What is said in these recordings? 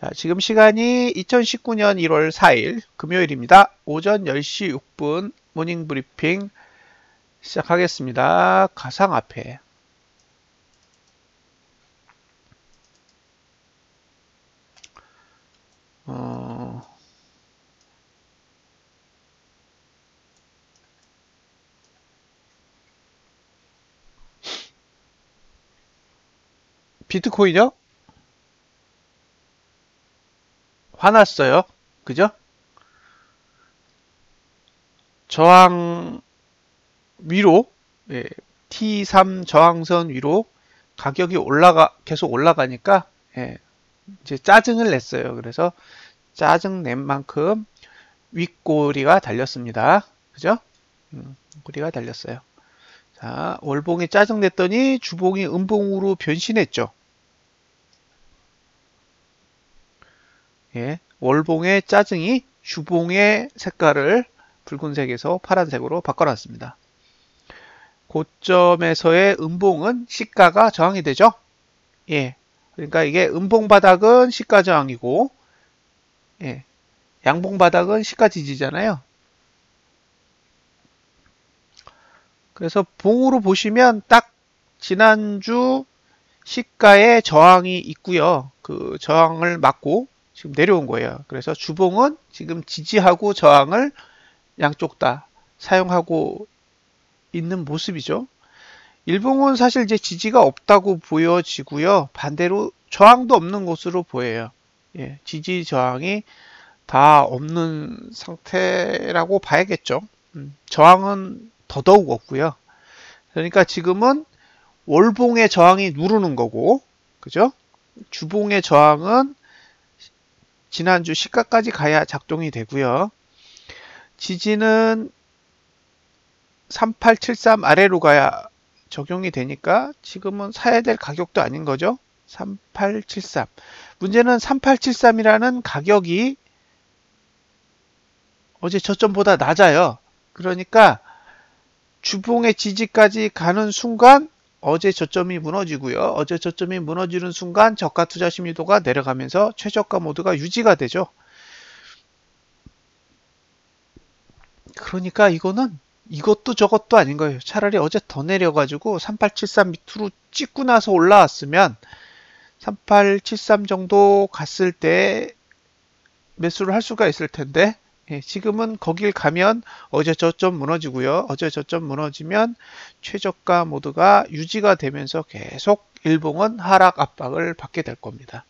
자, 지금 시간이 2019년 1월 4일 금요일입니다. 오전 10시 6분 모닝 브리핑 시작하겠습니다. 가상화폐. 어... 비트코인이요? 화났어요. 그죠? 저항 위로 예, T3 저항선 위로 가격이 올라가 계속 올라가니까 예, 이제 짜증을 냈어요. 그래서 짜증 낸 만큼 윗꼬리가 달렸습니다. 그죠? 음, 꼬리가 달렸어요. 자, 월봉이 짜증 냈더니 주봉이 음봉으로 변신했죠. 예, 월봉의 짜증이 주봉의 색깔을 붉은색에서 파란색으로 바꿔놨습니다. 고점에서의 음봉은 시가가 저항이 되죠. 예, 그러니까 이게 음봉 바닥은 시가 저항이고, 예, 양봉 바닥은 시가 지지잖아요. 그래서 봉으로 보시면 딱 지난주 시가에 저항이 있고요. 그 저항을 막고 지금 내려온 거예요. 그래서 주봉은 지금 지지하고 저항을 양쪽 다 사용하고 있는 모습이죠. 일봉은 사실 이제 지지가 없다고 보여지고요. 반대로 저항도 없는 것으로 보여요. 예, 지지 저항이 다 없는 상태라고 봐야겠죠. 음, 저항은 더더욱 없고요. 그러니까 지금은 월봉의 저항이 누르는 거고, 그죠? 주봉의 저항은 지난주 시가까지 가야 작동이 되고요. 지지는 3873 아래로 가야 적용이 되니까 지금은 사야 될 가격도 아닌 거죠. 3873. 문제는 3873이라는 가격이 어제 저점보다 낮아요. 그러니까 주봉의 지지까지 가는 순간 어제 저점이 무너지고요. 어제 저점이 무너지는 순간 저가 투자 심리도가 내려가면서 최저가 모드가 유지가 되죠. 그러니까 이거는 이것도 저것도 아닌 거예요. 차라리 어제 더 내려가지고 3873 밑으로 찍고 나서 올라왔으면 3873 정도 갔을 때 매수를 할 수가 있을 텐데 예, 지금은 거길 가면 어제 저점 무너지고요. 어제 저점 무너지면 최저가 모드가 유지가 되면서 계속 일봉은 하락 압박을 받게 될 겁니다.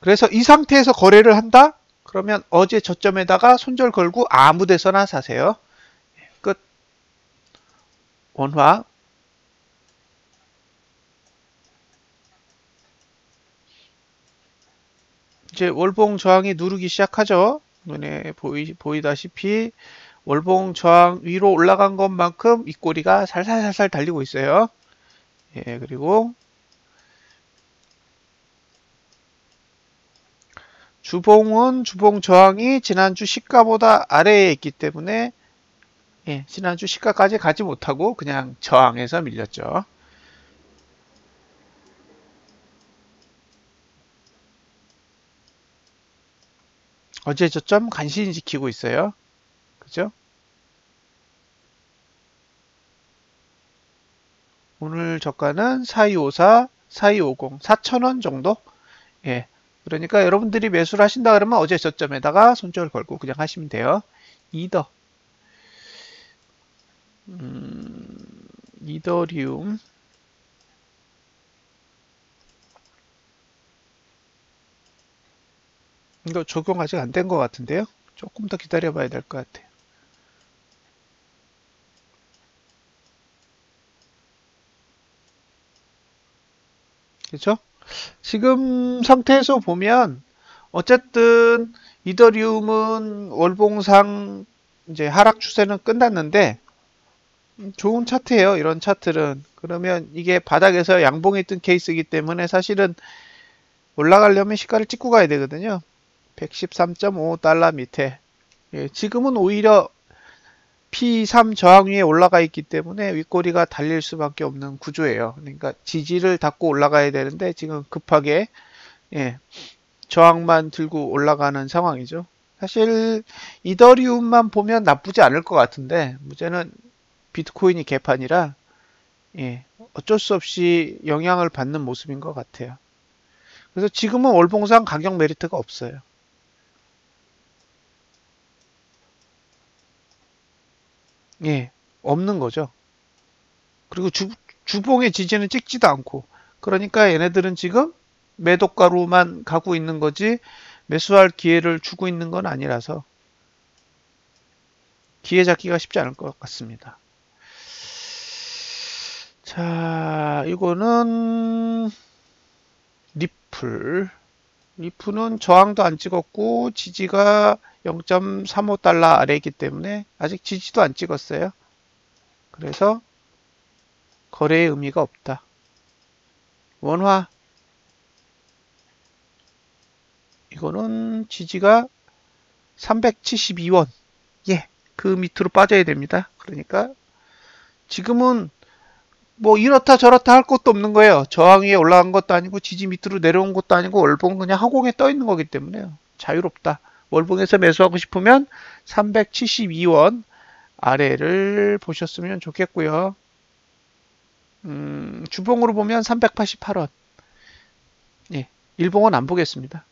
그래서 이 상태에서 거래를 한다? 그러면 어제 저점에다가 손절 걸고 아무 데서나 사세요. 예, 끝. 원화 이제 월봉 저항이 누르기 시작하죠. 눈에 보이, 보이다시피 월봉 저항 위로 올라간 것만큼 윗꼬리가 살살살살 달리고 있어요. 예, 그리고 주봉은 주봉 저항이 지난주 시가보다 아래에 있기 때문에 예, 지난주 시가까지 가지 못하고 그냥 저항에서 밀렸죠. 어제 저점 간신히 지키고 있어요. 그죠? 오늘 저가는 4254, 4250, 4,000원 정도? 예. 그러니까 여러분들이 매수를 하신다 그러면 어제 저점에다가 손절 걸고 그냥 하시면 돼요. 이더. 음, 이더리움. 이거 적용 아직 안 된 것 같은데요? 조금 더 기다려 봐야 될 것 같아요. 그렇죠? 지금 상태에서 보면 어쨌든 이더리움은 월봉상 이제 하락 추세는 끝났는데 좋은 차트예요. 이런 차트는. 그러면 이게 바닥에서 양봉이 뜬 케이스이기 때문에 사실은 올라가려면 시가를 찍고 가야 되거든요. 113.5달러 밑에 예, 지금은 오히려 P3 저항 위에 올라가 있기 때문에 윗꼬리가 달릴 수밖에 없는 구조예요. 그러니까 지지를 닫고 올라가야 되는데 지금 급하게 예, 저항만 들고 올라가는 상황이죠. 사실 이더리움만 보면 나쁘지 않을 것 같은데 문제는 비트코인이 개판이라 예, 어쩔 수 없이 영향을 받는 모습인 것 같아요. 그래서 지금은 월봉상 가격 메리트가 없어요. 예, 없는 거죠. 그리고 주, 주봉의 지지는 찍지도 않고 그러니까 얘네들은 지금 매도가로만 가고 있는 거지 매수할 기회를 주고 있는 건 아니라서 기회 잡기가 쉽지 않을 것 같습니다. 자, 이거는 리플. 리플은 저항도 안 찍었고 지지가 0.35달러 아래이기 때문에 아직 지지도 안 찍었어요. 그래서 거래의 의미가 없다. 원화 이거는 지지가 372원 예, 그 밑으로 빠져야 됩니다. 그러니까 지금은 뭐 이렇다 저렇다 할 것도 없는 거예요. 저항 위에 올라간 것도 아니고 지지 밑으로 내려온 것도 아니고 월봉 그냥 하공에 떠 있는 거기 때문에요. 자유롭다. 월봉에서 매수하고 싶으면 372원 아래를 보셨으면 좋겠고요. 음, 주봉으로 보면 388원. 예, 일봉은 안 보겠습니다.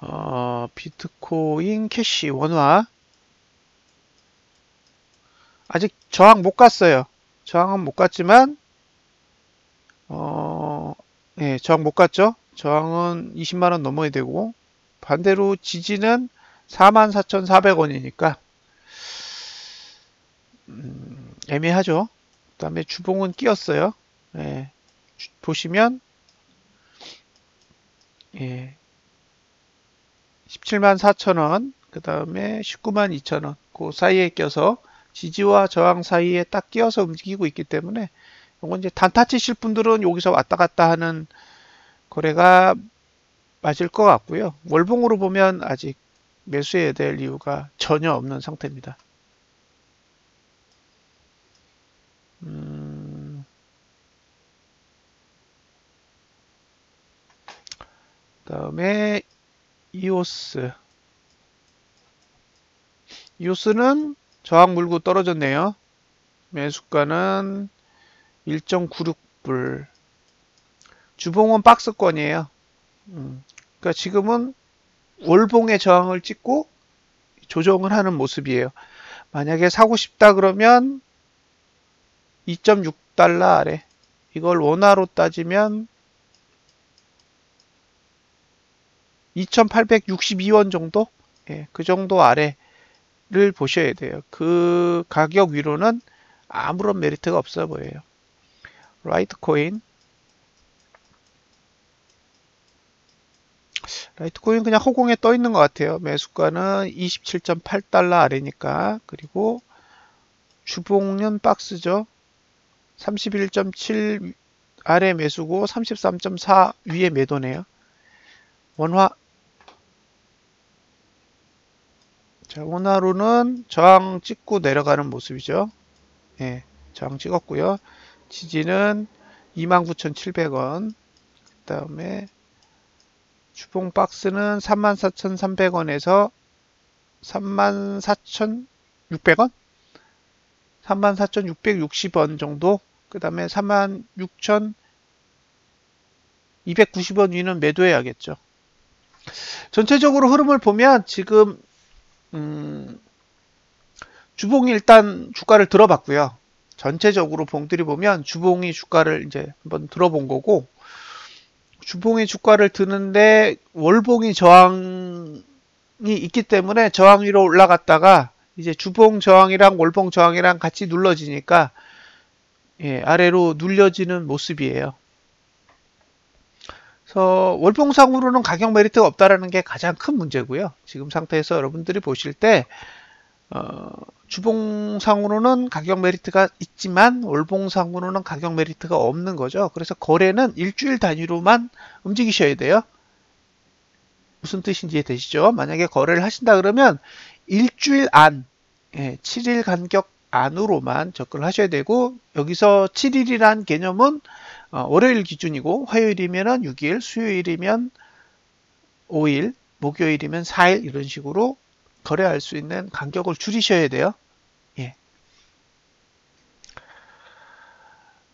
어, 비트코인 캐시 원화 아직 저항 못 갔어요. 저항은 못 갔지만 어, 예, 저항 못 갔죠. 저항은 20만원 넘어야 되고 반대로 지지는 44,400원이니까 음, 애매하죠. 그 다음에 주봉은 끼었어요. 예, 보시면 예, 17만 4천원 그 다음에 19만 2천원 그 사이에 껴서 지지와 저항 사이에 딱 끼어서 움직이고 있기 때문에 이건 이제 단타 치실 분들은 여기서 왔다 갔다 하는 거래가 맞을 것 같고요. 월봉으로 보면 아직 매수해야 될 이유가 전혀 없는 상태입니다. 음... 다음에 이오스 이오스는 저항 물고 떨어졌네요. 매수가는 1.96불 주봉은 박스권이에요. 음, 그러니까 지금은 월봉의 저항을 찍고 조정을 하는 모습이에요. 만약에 사고 싶다 그러면 2.6달러 아래 이걸 원화로 따지면 2862원 정도? 예, 그 정도 아래를 보셔야 돼요. 그 가격 위로는 아무런 메리트가 없어 보여요. 라이트 코인 라이트코인 그냥 허공에 떠 있는 것 같아요. 매수가는 27.8달러 아래니까 그리고 주봉은 박스죠. 31.7 아래 매수고 33.4 위에 매도네요. 원화 자, 원화로는 저항 찍고 내려가는 모습이죠. 예, 저항 찍었고요. 지지는 29,700원. 그 다음에 주봉 박스는 34,300원에서 34,600원? 34,660원 정도. 그 다음에 36,290원 위는 매도해야겠죠. 전체적으로 흐름을 보면 지금 음, 주봉이 일단 주가를 들어봤고요. 전체적으로 봉들이 보면 주봉이 주가를 이제 한번 들어본 거고 주봉이 주가를 드는데 월봉이 저항이 있기 때문에 저항 위로 올라갔다가 이제 주봉 저항이랑 월봉 저항이랑 같이 눌러지니까 예, 아래로 눌려지는 모습이에요. 그래서 월봉상으로는 가격 메리트가 없다라는 게 가장 큰 문제고요. 지금 상태에서 여러분들이 보실 때 어, 주봉상으로는 가격 메리트가 있지만 월봉상으로는 가격 메리트가 없는 거죠. 그래서 거래는 일주일 단위로만 움직이셔야 돼요. 무슨 뜻인지 되시죠? 만약에 거래를 하신다 그러면 일주일 안, 예, 7일 간격 안으로만 접근을 하셔야 되고 여기서 7일이란 개념은 어, 월요일 기준이고 화요일이면 6일, 수요일이면 5일, 목요일이면 4일 이런 식으로 거래할 수 있는 간격을 줄이셔야 돼요. 예.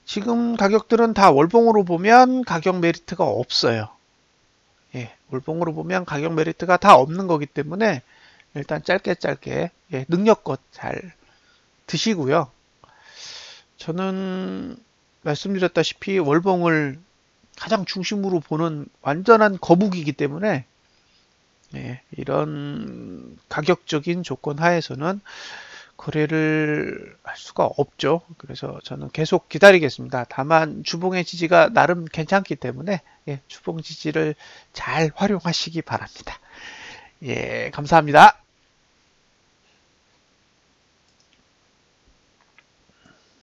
지금 가격들은 다 월봉으로 보면 가격 메리트가 없어요. 예, 월봉으로 보면 가격 메리트가 다 없는 거기 때문에 일단 짧게 짧게 예, 능력껏 잘 드시고요. 저는 말씀드렸다시피 월봉을 가장 중심으로 보는 완전한 거북이기 때문에 예, 이런 가격적인 조건 하에서는 거래를 할 수가 없죠. 그래서 저는 계속 기다리겠습니다. 다만 주봉의 지지가 나름 괜찮기 때문에 예, 주봉 지지를 잘 활용하시기 바랍니다. 예, 감사합니다.